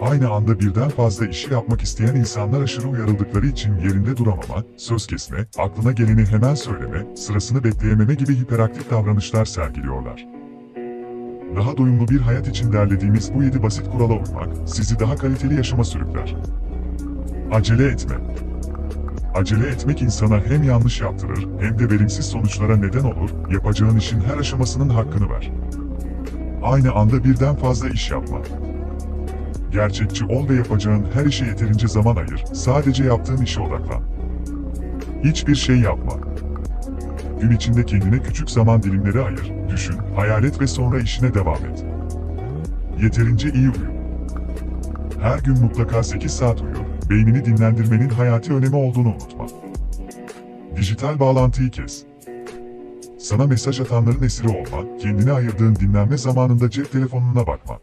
Aynı anda birden fazla işi yapmak isteyen insanlar aşırı uyarıldıkları için yerinde duramama, söz kesme, aklına geleni hemen söyleme, sırasını bekleyememe gibi hiperaktif davranışlar sergiliyorlar. Daha doyumlu bir hayat için derlediğimiz bu 7 basit kurala uymak, sizi daha kaliteli yaşama sürükler. Acele etme. Acele etmek insana hem yanlış yaptırır, hem de verimsiz sonuçlara neden olur, yapacağın işin her aşamasının hakkını ver. Aynı anda birden fazla iş yapma. Gerçekçi ol ve yapacağın her işe yeterince zaman ayır, sadece yaptığın işe odaklan. Hiçbir şey yapma. Gün içinde kendine küçük zaman dilimleri ayır, düşün, hayal et ve sonra işine devam et. Yeterince iyi uyu. Her gün mutlaka 8 saat uyu, beynini dinlendirmenin hayati önemi olduğunu unutma. Dijital bağlantıyı kes. Sana mesaj atanların esiri olma, kendine ayırdığın dinlenme zamanında cep telefonuna bakma.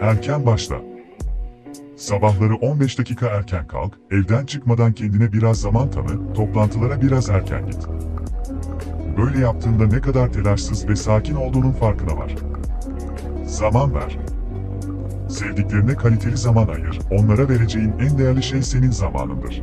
Erken başla. Sabahları 15 dakika erken kalk, evden çıkmadan kendine biraz zaman tanı, toplantılara biraz erken git. Böyle yaptığında ne kadar telaşsız ve sakin olduğunun farkına var. Zaman ver. Sevdiklerine kaliteli zaman ayır, onlara vereceğin en değerli şey senin zamanındır.